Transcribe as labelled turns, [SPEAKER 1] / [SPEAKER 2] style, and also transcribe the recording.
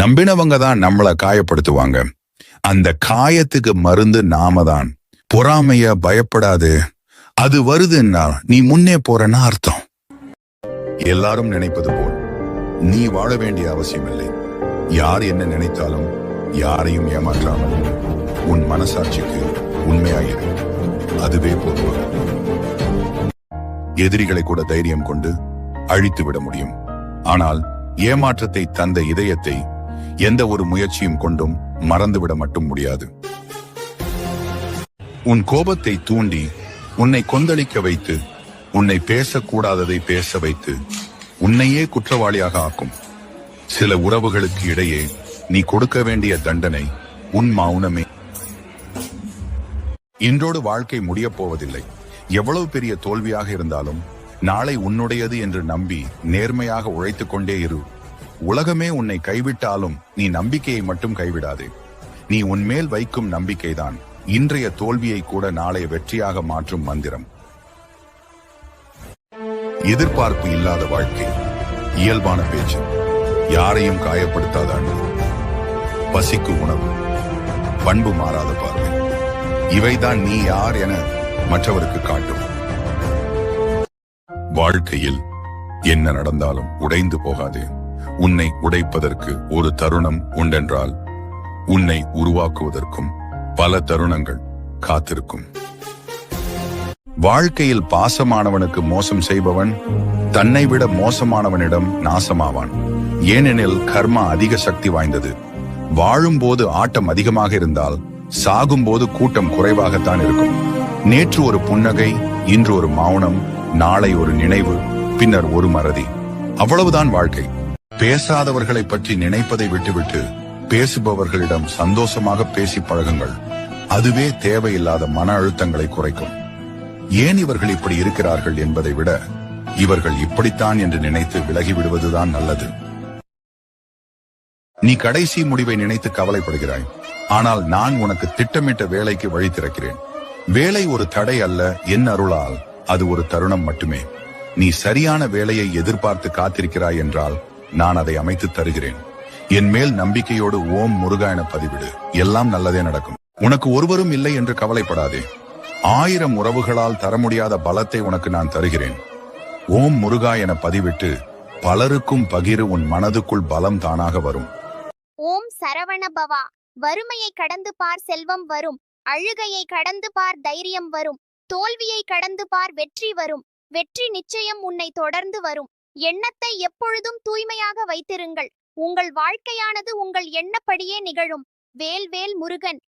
[SPEAKER 1] நம்பினவங்க தான் நம்மளை காயப்படுத்துவாங்க. அந்த காயத்துக்கு மருந்து நாம தான் பொறாமைய பயப்படாது. அது வருதுன்னா நீ முன்னே போறன்னா அர்த்தம். எல்லாரும் நினைப்பது போல் நீ வாழ வேண்டிய அவசியமில்லை. யார் என்ன நினைத்தாலும் யாரையும் ஏமாற்றாமல் உன் மனசாட்சிக்கு உண்மையாயிரு. அதுவே போதும் எதிரிகளை கூட தைரியம் கொண்டு அழித்து விட முடியும். ஆனால் ஏமாற்றத்தை தந்த இதயத்தை எந்த ஒரு முயற்சியும் கொண்டும் மறந்துவிட மட்டும் முடியாது. உன் கோபத்தை தூண்டி உன்னை கொந்தளிக்க வைத்து உன்னை பேசக்கூடாததை பேச வைத்து உன்னையே குற்றவாளியாக ஆக்கும். சில உறவுகளுக்கு இடையே நீ கொடுக்க வேண்டிய தண்டனை உன் மௌனமே. இன்றோடு வாழ்க்கை முடியப் போவதில்லை. எவ்வளவு பெரிய தோல்வியாக இருந்தாலும் நாளை உன்னுடையது என்று நம்பி நேர்மையாக உழைத்துக் கொண்டே இரு. உலகமே உன்னை கைவிட்டாலும் நீ நம்பிக்கையை மட்டும் கைவிடாது. நீ உன்மேல் வைக்கும் நம்பிக்கைதான் இன்றைய தோல்வியை கூட நாளைய வெற்றியாக மாற்றும் மந்திரம். எதிர்பார்ப்பு இல்லாத வாழ்க்கை. இயல்பான பேச்சு. யாரையும் காயப்படுத்தாத அன்பு பசிக்கு உணவு. பண்பு மாறாத பார்வை. இவைதான் நீ யார் என மற்றவருக்கு காட்டும். வாழ்க்கையில் என்ன நடந்தாலும் உடைந்து போகாதே. உன்னை உடைப்பதற்கு ஒரு தருணம் உண்டென்றால் உன்னை உருவாக்குவதற்கும் பல தருணங்கள் காத்திருக்கும். வாழ்க்கையில் பாசமானவனுக்கு மோசம் செய்பவன் தன்னை விட மோசமானவனிடம் நாசமாவான். ஏனெனில் கர்மா அதிக சக்தி வாய்ந்தது. வாழும்போது ஆட்டம் அதிகமாக இருந்தால் சாகும்போது கூட்டம் குறைவாகத்தான் இருக்கும். நேற்று ஒரு புன்னகை இன்று ஒரு மௌனம் நாளை ஒரு நினைவு பின்னர் ஒரு மறதி. அவ்வளவுதான் வாழ்க்கை. பேசாதவர்களை பற்றி நினைப்பதை விட்டுவிட்டு பேசுபவர்களிடம் சந்தோஷமாக பேசி பழகுங்கள். அதுவே தேவையில்லாத மன அழுத்தங்களை குறைக்கும். ஏன் இவர்கள் இப்படி இருக்கிறார்கள் என்பதை விட இவர்கள் இப்படித்தான் என்று நினைத்து விலகிவிடுவதுதான் நல்லது. நீ கடைசி முடிவை நினைத்து கவலைப்படுகிறாய். ஆனால் நான் உனக்கு திட்டமிட்ட வேலைக்கு வழி திறக்கிறேன். வேலை ஒரு தடை அல்ல என் அருளால். அது ஒரு தருணம் மட்டுமே. நீ சரியான வேலையை எதிர்பார்த்து காத்திருக்கிறாய் என்றால் நான் அதை அமைத்து தருகிறேன். என் மேல் நம்பிக்கையோடு ஓம் முருகா என பதிவிடு. எல்லாம் நல்லதே நடக்கும். உனக்கு ஒருவரும் இல்லை என்று கவலைப்படாதே. ஆயிரம் உறவுகளால் தர முடியாத பலத்தை உனக்கு நான் தருகிறேன். ஓம் முருகா என பதிவிட்டு பலருக்கும் பகிரு உன் மனதுக்குள் பலம் தானாக வரும்.
[SPEAKER 2] ஓம் சரவண பவா வறுமையை கடந்து பார் செல்வம் வரும் அழுகையை கடந்து பார் தைரியம் வரும் தோல்வியை கடந்து பார் வெற்றி வரும் வெற்றி நிச்சயம் உன்னை தொடர்ந்து வரும் எண்ணத்தை எப்பொழுதும் தூய்மையாக வைத்திருங்கள். உங்கள் வாழ்க்கையானது உங்கள் எண்ணப்படியே நிகழும். வேல் வேல் முருகன்.